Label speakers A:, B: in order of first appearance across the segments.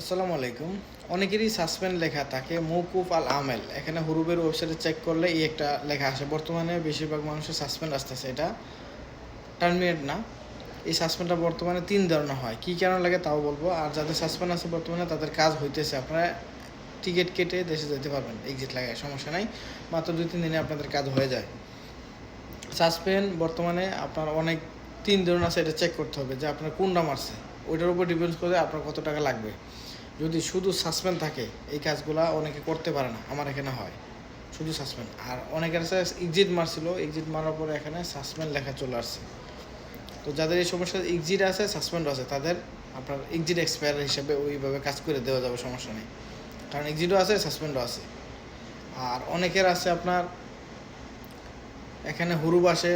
A: আসসালামু আলাইকুম। অনেকেরই সাসপেন্ড লেখা থাকে মৌকুফ আল আমেল। এখানে হুরুবের ওয়েবসাইটে চেক করলে এই একটা লেখা আসে। বর্তমানে বেশিরভাগ মানুষের সাসপেন্ড আসতেছে, এটা টার্মিনেট না। এই সাসপেন্ডটা বর্তমানে তিন ধরনের হয়। কী কারণে লাগে তাও বলব। আর যাদের সাসপেন্ড আছে বর্তমানে তাদের কাজ হইতেছে, আপনারা টিকিট কেটে দেশে যেতে পারবেন এক্সিট লাগায়, সমস্যা নাই। মাত্র দুই, তিন দিনে আপনাদের কাজ হয়ে যায়। সাসপেন্ড বর্তমানে আপনার অনেক তিন ধরনের আছে, এটা চেক করতে হবে যে আপনার কোনটা মারছে। ওইটার উপর ডিপেন্ড করে আপনার কত টাকা লাগবে। যদি শুধু সাসপেন্ড থাকে, এই কাজগুলা অনেকে করতে পারে না, আমার এখানে হয়। শুধু সাসপেন্ড আর অনেকের আছে এক্সিট মারছিল এক্সিট মারার পরে এখানে সাসপেন্ড লেখা চলে আসছে। তো যাদের এই সমস্যা এক্সিট আছে সাসপেন্ড আছে, তাদের আপনার এক্সিট এক্সপায়ার হিসাবে ওইভাবে কাজ করে দেওয়া যাবে, সমস্যা নেই। কারণ এক্সিটও আছে সাসপেন্ডও আছে। আর অনেকের আছে আপনার, এখানে হুরুব আসে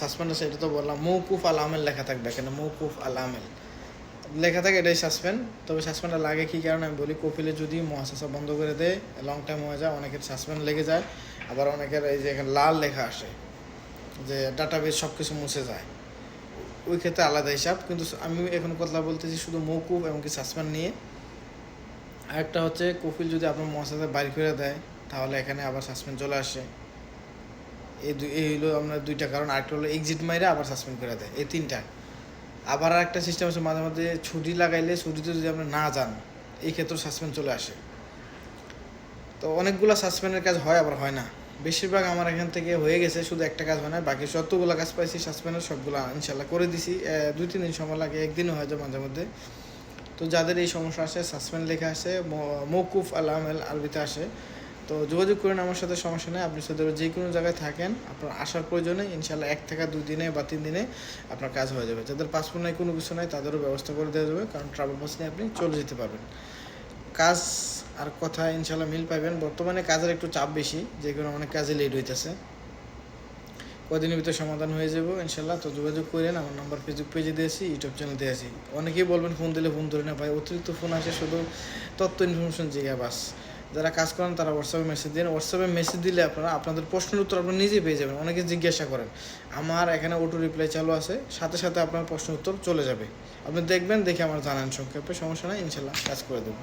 A: সাসপেন্ড আছে এটা তো বললাম, মৌকুফ আল আমেল লেখা থাকবে এখানে, মৌকুফ আল আমেল লেখা থাকে এটাই সাসপেন্ড তবে সাসপেন্ডটা লাগে কী কারণে? আমি বলি, কপিলে যদি মহাশাসা বন্ধ করে দেয় লং টাইম হয়ে যায়, অনেকের সাসপেন্ড লেগে যায়, আবার অনেকের এই যে এখানে লাল লেখা আসে, যে ডাটাবেস সব কিছু মুছে যায়। ওই ক্ষেত্রে আলাদা হিসাব, কিন্তু আমি এখন কথা বলতেছি শুধু মৌকুফ এবং কি সাসপেন্ড নিয়ে। আরেকটা হচ্ছে, কপিল যদি আপনার মহাশাসা বাড়ি করে দেয়, তাহলে এখানে আবার সাসপেন্ড চলে আসে। এই দুই এই হলো আমরা দুইটা কারণ, আরেকটা হলো এক্সিট মাইরে আবার সাসপেন্ড করে দেয়, এই তিনটা। আবার আর একটা সিস্টেম আছে, মাঝে মাঝে ছুটি লাগাইলে ছুটিতে যদি আমরা না যান, এই ক্ষেত্রে সাসপেন্ড চলে আসে। তো অনেকগুলো সাসপেন্ডের কাজ হয়, আবার হয় না। বেশিরভাগ আমার এখান থেকে হয়ে গেছে, শুধু একটা কাজ হয় না, বাকি যতগুলো কাজ পাইছি সাসপেন্ডের সবগুলো ইনশাল্লাহ করে দিছি। দুই, তিন দিন সময় লাগে, একদিনও হয়ে যায় মাঝে মধ্যে। তো যাদের এই সমস্যা আসে সাসপেন্ড লেখা আসে মৌকুফ আলামেল আরবিতে আসে। তো যোগাযোগ করেন আমার সাথে, সমস্যা নেই। আপনি সাথে যে কোনো জায়গায় থাকেন, আপনার আসার প্রয়োজনে ইনশাল্লাহ এক থেকে দিনে বা তিন দিনে আপনার কাজ হয়ে যাবে। যাদের পাসপোর্ট নাই, কোনো কিছু নাই, তাদেরও ব্যবস্থা করে দেওয়া যাবে, কারণ ট্রাভেল পাস নিয়ে আপনি চলে যেতে পারবেন। কাজ আর কথা ইনশাল্লাহ মিল পাবেন বর্তমানে কাজের একটু চাপ বেশি, যে কোনো অনেক কাজে লেট হইতেছে। কদিনের ভিতরে সমাধান হয়ে যাব ইনশাল্লাহ। তো যোগাযোগ করেন, আমার নাম্বার ফেসবুক পেজে দিয়েছি ইউটিউব চ্যানেল দিয়েছি। অনেকেই বলবেন, ফোন দিলে ফোন ধরে না ভাই। অতিরিক্ত ফোন আসে শুধু তথ্য ইনফরমেশন জিগা বাস। যারা কাজ করেন, তারা হোয়াটসঅ্যাপে মেসেজ দিন। হোয়াটসঅ্যাপে মেসেজ দিলে আপনারা, আপনাদের প্রশ্নের উত্তর আপনারা নিজেই পেয়ে যাবেন। অনেকে জিজ্ঞাসা করেন, আমার এখানে অটো রিপ্লাই চালু আছে। সাথে সাথে আপনার প্রশ্নের উত্তর চলে যাবে। আপনি দেখবেন, দেখে আমার জানান সংক্ষেপে, সমস্যা নাই, ইনশাল্লাহ কাজ করে দেবো।